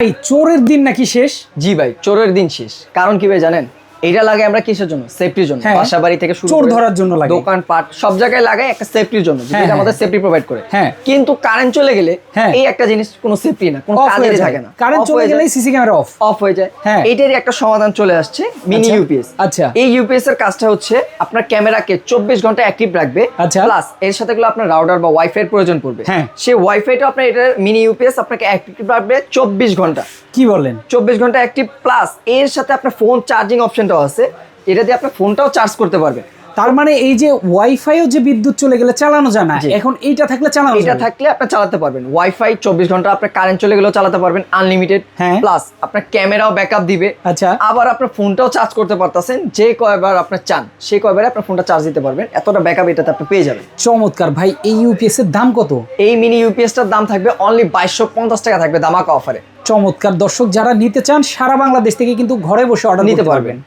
এই চোরের দিন নাকি শেষ? জি ভাই চোরের দিন শেষ। কারণ কি ভাই জানেন? এইটা লাগে আমরা কিসের জন্য সেফটির জন্য হ্যাঁ। বাসা বাড়ি থেকে শুরু ধরার জন্য লাগে। দোকান পাট সব জায়গায় লাগায় একটা সেফটির জন্য হ্যাঁ, যেটা হ্যাঁ। আমাদের সেফটি প্রোভাইড করে হ্যাঁ। কিন্তু কারেন্ট চলে গেলে হ্যাঁ। এই একটা জিনিস কোনো সেফটি না কোনো হয়ে কাজেরই থাকে না কারেন্ট চলে হয়ে গেলেই সিসি ক্যামেরা অফ অফ হয়ে যায় হ্যাঁ। এইটারই একটা সমাধান চলে আসছে মিনি আচ্ছা, ইউপিএস আচ্ছা। এই ইউপিএস এর কাজটা হচ্ছে আপনার ক্যামেরাকে চব্বিশ ঘণ্টা অ্যাক্টিভ রাখবে আচ্ছা। প্লাস এর সাথে গুলো আপনার রাউটার বা ওয়াইফাই এর প্রয়োজন পড়বে হ্যাঁ। সেই ওয়াইফাইটা আপনার এটার মিনি ইউপিএস আপনাকে অ্যাক্টিভ রাখবে চব্বিশ ঘণ্টা কি বলেন চব্বিশ ঘণ্টা অ্যাক্টিভ প্লাস এর সাথে আপনার ফোন চার্জিং অপশনটাও আছে এটা দিয়ে আপনার ফোনটাও চার্জ করতে পারবেন তার মানে এই যে ওয়াইফাইও যে বিদ্যুৎ চলে গেলে চালানো যায় না এখন এইটা থাকলে চালানো এটা থাকলে আপনি চালাতে পারবেন। ওয়াইফাই চব্বিশ ঘণ্টা আপনার কারেন্ট চলে গেলেও চালাতে পারবেন আনলিমিটেড হ্যাঁ। প্লাস আপনার ক্যামেরাও ব্যাকআপ দিবে। আচ্ছা। আবার আপনার ফোনটাও চার্জ করতে পারতেছেন যে কয়বার আপনার চান সেই কয়বারে আপনার ফোনটা চার্জ দিতে পারবেন। এতটা ব্যাকআপ এটাতে আপনি পেয়ে যাবেন। চমৎকার ভাই এই ইউপিএস এর দাম কত? এই মিনি ইউপিএস ইউপিএসটার দাম থাকবে অনলি বাইশশো পঞ্চাশ টাকা থাকবে দামাকা অফারে চমৎকার। দর্শক যারা নিতে চান সারা বাংলাদেশ থেকে কিন্তু ঘরে বসে অর্ডার নিতে। পারবেন।